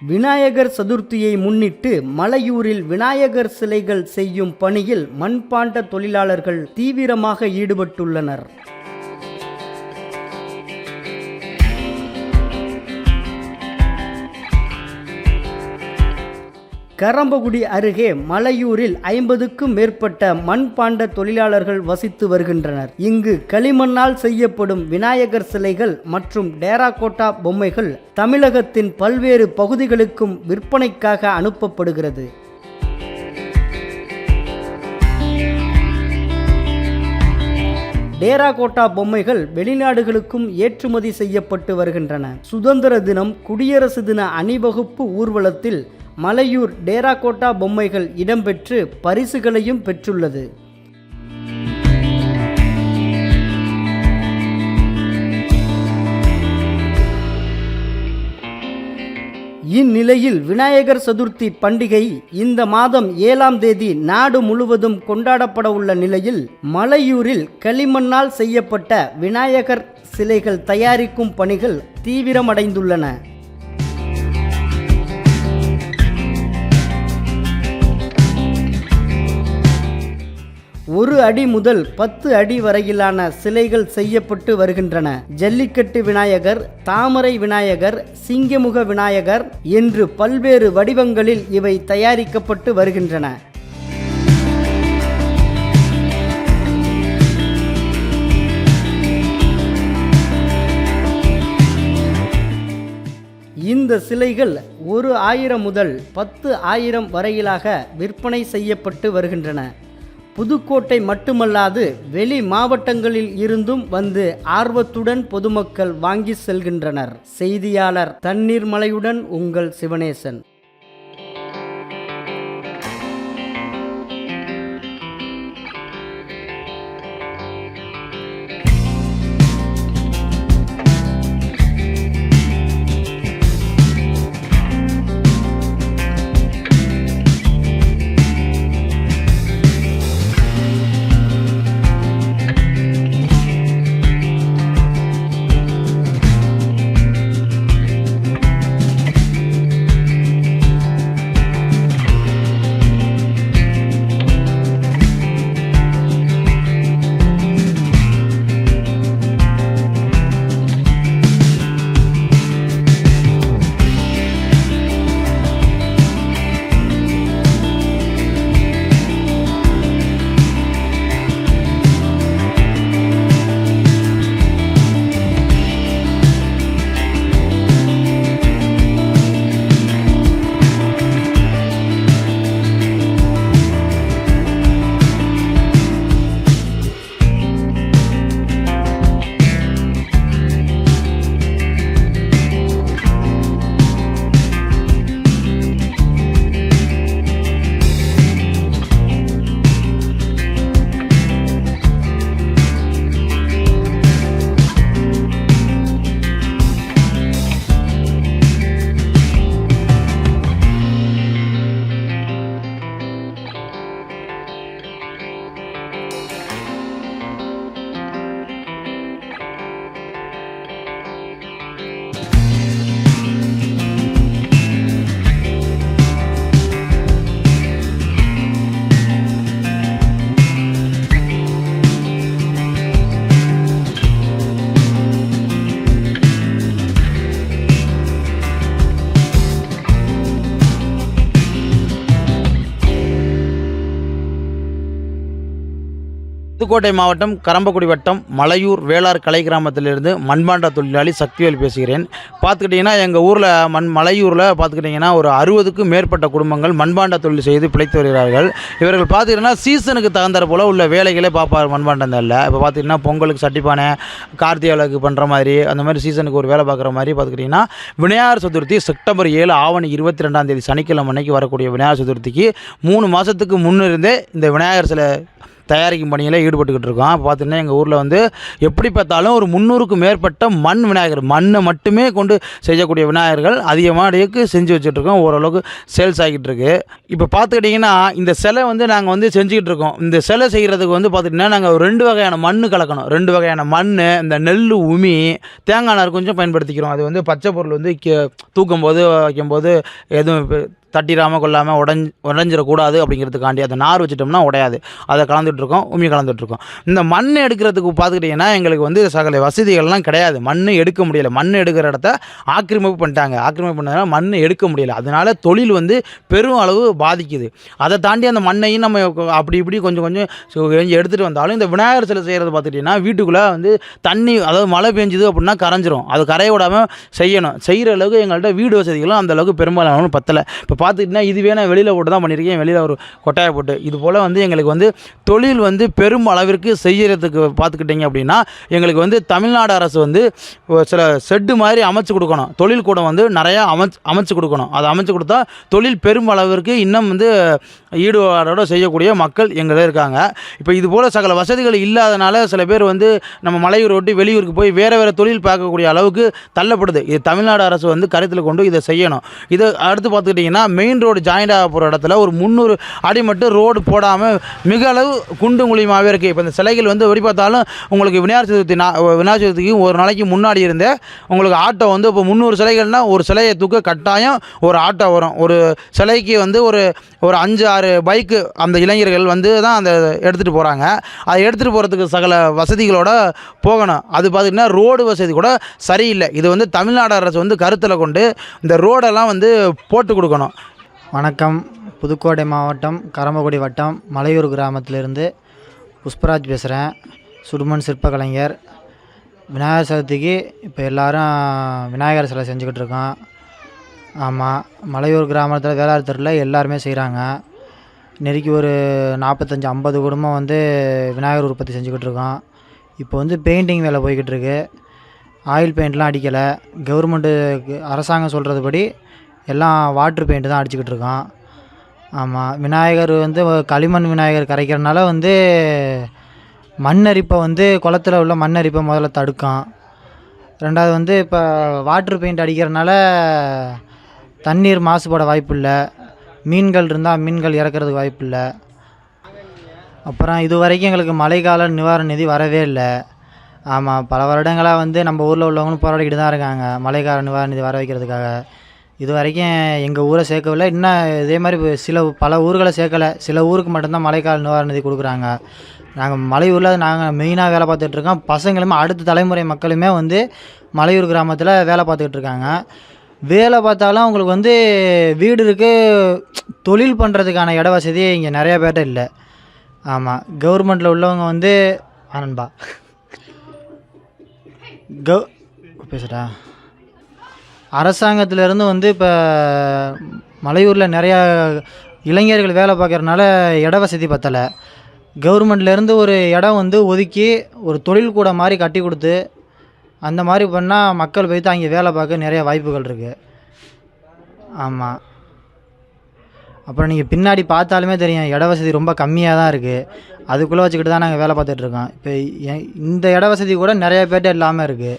விநாயகர் சதுர்த்தியை முன்னிட்டு மலையூரில் விநாயகர் சிலைகள் செய்யும் பணியில் மண்பாண்ட தொழிலாளர்கள் தீவிரமாக ஈடுபட்டுள்ளனர். கரம்பகுடி அருகே மலையூரில் ஐம்பதுக்கும் மேற்பட்ட மண்பாண்ட தொழிலாளர்கள் வசித்து வருகின்றனர். இங்கு களிமண்ணால் செய்யப்படும் விநாயகர் சிலைகள் மற்றும் டேராகோட்டா பொம்மைகள் தமிழகத்தின் பல்வேறு பகுதிகளுக்கும் விற்பனைக்காக அனுப்பப்படுகிறது. டேராகோட்டா பொம்மைகள் வெளிநாடுகளுக்கும் ஏற்றுமதி செய்யப்பட்டு வருகின்றன. சுதந்திர தினம் குடியரசு தின அணிவகுப்பு ஊர்வலத்தில் மலையூர் டேராகோட்டா பொம்மைகள் இடம்பெற்று பரிசுகளையும் பெற்றுள்ளது. இந்நிலையில் விநாயகர் சதுர்த்தி பண்டிகை இந்த மாதம் ஏழாம் தேதி நாடு முழுவதும் கொண்டாடப்பட உள்ள நிலையில் மலையூரில் களிமண்ணால் செய்யப்பட்ட விநாயகர் சிலைகள் தயாரிக்கும் பணிகள் தீவிரமடைந்துள்ளன. ஒரு அடி முதல் பத்து அடி வரையிலான சிலைகள் செய்யப்பட்டு வருகின்றன. ஜல்லிக்கட்டு விநாயகர் தாமரை விநாயகர் சிங்கமுக விநாயகர் என்று பல்வேறு வடிவங்களில் இவை தயாரிக்கப்பட்டு வருகின்றன. இந்த சிலைகள் ஒரு ஆயிரம் முதல் பத்து ஆயிரம் வரையிலாக விற்பனை செய்யப்பட்டு வருகின்றன. புதுக்கோட்டை மட்டுமல்லாது வெளி மாவட்டங்களில் இருந்தும் வந்து ஆர்வத்துடன் பொதுமக்கள் வாங்கி செல்கின்றனர். செய்தியாளர் தண்ணீர் மலையுடன் உங்கள் சிவனேசன். புதுக்கோட்டை மாவட்டம் கரம்பக்குடி வட்டம் மலையூர் வேளார் கலை கிராமத்திலிருந்து மண்பாண்ட தொழிலாளி சக்திவேல் பேசுகிறேன். பார்த்துக்கிட்டிங்கன்னா எங்கள் ஊரில் மண் மலையூரில் பார்த்துக்கிட்டிங்கன்னா ஒரு அறுபதுக்கும் மேற்பட்ட குடும்பங்கள் மண்பாண்ட தொழில் செய்து பிழைத்து வருகிறார்கள். இவர்கள் பார்த்துக்கிட்டிங்கன்னா சீசனுக்கு தகுந்தார் போல் உள்ள வேலைகளே பார்ப்பார் மண்பாண்டத்தில். இப்போ பார்த்துக்கிட்டிங்கன்னா பொங்கலுக்கு சட்டிப்பானை கார்த்திகைக்கு பண்ணுற மாதிரி அந்த மாதிரி சீசனுக்கு ஒரு வேலை பார்க்குற மாதிரி பார்த்துக்கிட்டிங்கன்னா விநாயகர் சதுர்த்தி செப்டம்பர் ஏழு ஆவணி இருபத்தி ரெண்டாம் தேதி சனிக்கிழமை அன்னைக்கு வரக்கூடிய விநாயகர் சதுர்த்திக்கு மூணு மாதத்துக்கு முன்னிருந்தே இந்த விநாயகர் சிலை தயாரிக்கும் பணியில் ஈடுபட்டுக்கிட்டு இருக்கோம். இப்போ பார்த்தீங்கன்னா எங்கள் ஊரில் வந்து எப்படி பார்த்தாலும் ஒரு முந்நூறுக்கும் மேற்பட்ட மண் விநாயகர் மண்ணை மட்டுமே கொண்டு செய்யக்கூடிய விநாயகர்கள் அதிகமாக செஞ்சு வச்சுட்ருக்கோம் ஓரளவுக்கு சேல்ஸ் ஆகிட்டு இருக்கு. இப்போ பார்த்துக்கிட்டிங்கன்னா இந்த சிலை வந்து நாங்கள் வந்து செஞ்சுக்கிட்டு இருக்கோம். இந்த சிலை செய்கிறதுக்கு வந்து பார்த்துக்கிட்டிங்கன்னா நாங்கள் ரெண்டு வகையான மண் கலக்கணும். ரெண்டு வகையான மண் இந்த நெல் உமி தேங்காய் நார் கொஞ்சம் பயன்படுத்திக்கிறோம். அது வந்து பச்சை பொருள் வந்து கே- தூக்கும் போது வைக்கும்போது எதுவும் தட்டிடாமல் கொள்ளாமல் உடஞ்சி உடஞ்சிடக்கூடாது அப்படிங்கிறதுக்காண்டி அந்த நார் வச்சுட்டோம்னா உடையாது. அதை கலந்துட்ருக்கோம் உமி கலந்துட்ருக்கோம் இந்த மண் எடுக்கிறதுக்கு பார்த்துக்கிட்டிங்கன்னா எங்களுக்கு வந்து சகல வசதிகள்லாம் கிடையாது. மண் எடுக்க முடியல. மண் எடுக்கிற இடத்த ஆக்கிரமிப்பு பண்ணிட்டாங்க. ஆக்கிரமிப்பு பண்ணதுனால மண் எடுக்க முடியல. அதனால் தொழில் வந்து பெரும் அளவு பாதிக்குது. அதை தாண்டி அந்த மண்ணையும் நம்ம அப்படி இப்படி கொஞ்சம் கொஞ்சம் எடுத்துகிட்டு வந்தாலும் இந்த விநாயகர் சிலை செய்கிறது பார்த்துக்கிட்டிங்கன்னா வீட்டுக்குள்ளே வந்து தண்ணி அதாவது மழை பெஞ்சுது அப்படின்னா கரைஞ்சிரும். அது கரைய விடாமல் செய்யணும். செய்கிற அளவுக்கு எங்கள்கிட்ட வீடு வசதிகளும் அந்த அளவுக்கு பெரும்பாலான பத்தலை. இப்போ பார்த்துக்கிட்டிங்கன்னா இதுவே நான் வெளியில் போட்டு தான் பண்ணியிருக்கேன். வெளியில் ஒரு கொட்டாயை போட்டு. இது போல் வந்து எங்களுக்கு வந்து தொழில் வந்து பெரும் அளவிற்கு செய்கிறதுக்கு பார்த்துக்கிட்டிங்க அப்படின்னா எங்களுக்கு வந்து தமிழ்நாடு அரசு வந்து சில செட்டு மாதிரி அமைச்சு கொடுக்கணும். தொழில் கூடம் வந்து நிறையா அமைச்சு அமைச்சு கொடுக்கணும். அதை அமைச்சு கொடுத்தா தொழில் பெரும் அளவிற்கு இன்னும் வந்து ஈடுபாடோடு செய்யக்கூடிய மக்கள் எங்களே இருக்காங்க. இப்போ இது போல் சகல வசதிகள் இல்லாதனால சில பேர் வந்து நம்ம மலையூர் ஒட்டி வெளியூருக்கு போய் வேறு வேறு தொழில் பார்க்கக்கூடிய அளவுக்கு தள்ளப்படுது. இது தமிழ்நாடு அரசு வந்து கருத்தில் கொண்டு இதை செய்யணும். இதை அடுத்து பார்த்துக்கிட்டிங்கன்னா மெயின் ரோடு ஜாயிண்ட் ஆக போகிற இடத்துல ஒரு முந்நூறு அடி மட்டும் ரோடு போடாமல் மிக அளவு குண்டு குழியுமாகவே இருக்குது இப்போ இந்த சிலைகள் வந்து எப்படி பார்த்தாலும் உங்களுக்கு விநாயகர் சதுர்த்தி நான் விநாயகர் சதுர்த்திக்கு ஒரு நாளைக்கு முன்னாடி இருந்தே உங்களுக்கு ஆட்டோ வந்து இப்போ முந்நூறு சிலைகள்னால் ஒரு சிலையை தூக்க கட்டாயம் ஒரு ஆட்டோ வரும். ஒரு சிலைக்கு வந்து ஒரு ஒரு அஞ்சு ஆறு பைக்கு அந்த இளைஞர்கள் வந்து தான் அந்த எடுத்துகிட்டு போகிறாங்க அதை எடுத்துகிட்டு போகிறதுக்கு சகல வசதிகளோட போகணும். அது பார்த்திங்கன்னா ரோடு வசதி கூட சரியில்லை. இது வந்து தமிழ்நாடு அரசு வந்து கருத்தில் கொண்டு இந்த ரோடெல்லாம் வந்து போட்டு கொடுக்கணும். வணக்கம். புதுக்கோட்டை மாவட்டம் கரம்பக்குடி வட்டம் மலையூர் கிராமத்திலிருந்து புஷ்பராஜ் பேசுகிறேன் சுடுமண் சிற்பக்கலைஞர். விநாயகர் சதுர்த்திக்கு இப்போ எல்லாரும் விநாயகர் சிலை செஞ்சுக்கிட்டு இருக்கோம். ஆமாம் மலையூர் கிராமத்தில் வேளாண் தெருவில் எல்லாருமே செய்கிறாங்க நெருக்கி ஒரு நாற்பத்தஞ்சு ஐம்பது குடும்பம் வந்து விநாயகர் உற்பத்தி செஞ்சுக்கிட்டு இருக்கோம். இப்போ வந்து பெயிண்டிங் வேலை போய்கிட்டு இருக்கு. ஆயில் பெயிண்ட்லாம் அடிக்கலை. கவர்மெண்ட்டு அரசாங்கம் சொல்கிறதுபடி எல்லாம் வாட்ரு பெயிண்ட் தான் அடிச்சுக்கிட்டு இருக்கோம் ஆமாம் விநாயகர் வந்து களிமண் விநாயகர் கரைக்கிறனால வந்து மண்ணரிப்பை வந்து குளத்துல உள்ள மண்ணரிப்பை முதல்ல தடுக்கும் ரெண்டாவது வந்து இப்போ வாட்ரு பெயிண்ட் அடிக்கிறனால தண்ணீர் மாசுபட வாய்ப்பு இல்லை மீன்கள் இருந்தால் மீன்கள் இறக்கிறதுக்கு வாய்ப்பு இல்லை அப்புறம் இது வரைக்கும் எங்களுக்கு மழைக்கால நிவாரண நிதி வரவே இல்லை. ஆமாம் பல வருடங்களாக வந்து நம்ம ஊரில் உள்ளவங்களும் போராடிக்கிட்டு தான் இருக்காங்க மழைக்கால நிவாரண நிதி வர வைக்கிறதுக்காக. இது வரைக்கும் எங்கள் ஊரை சேர்க்கவில்லை. இன்னும் இதே மாதிரி சில பல ஊர்களை சேர்க்கலை. சில ஊருக்கு மட்டும்தான் மழைக்கால நிவாரண நிதி கொடுக்குறாங்க. நாங்கள் மலையூரில் நாங்கள் மெயினாக வேலை பார்த்துட்ருக்கோம் பசங்களுமே அடுத்த தலைமுறை மக்களுமே வந்து மலையூர் கிராமத்தில் வேலை பார்த்துக்கிட்டு இருக்காங்க. வேலை பார்த்தாலும் அவங்களுக்கு வந்து வீடு இருக்குது தொழில் பண்ணுறதுக்கான இட வசதி இங்கே நிறைய பேர்ட்ட இல்லை. ஆமாம் கவர்மெண்ட்டில் உள்ளவங்க வந்து ஆனன்பா கவ் பேசுகிறா அரசாங்கத்திலேருந்து வந்து இப்போ மலையூரில் நிறையா இளைஞர்கள் வேலை பார்க்கறனால இட வசதி பத்தலை. கவர்மெண்ட்லேருந்து ஒரு இடம் வந்து ஒதுக்கி ஒரு தொழில் கூட மாதிரி கட்டி கொடுத்து அந்த மாதிரி பண்ணால் மக்கள் போய்த்து அங்கே வேலை பார்க்க நிறைய வாய்ப்புகள் இருக்குது ஆமாம் அப்புறம் நீங்கள் பின்னாடி பார்த்தாலுமே தெரியும் இட வசதி ரொம்ப கம்மியாக தான் இருக்குது அதுக்குள்ளே வச்சுக்கிட்டு தான் நாங்கள் வேலை பார்த்துட்ருக்கோம் இப்போ இந்த இட வசதி கூட நிறைய பேர்ட்ட இல்லாமல் இருக்குது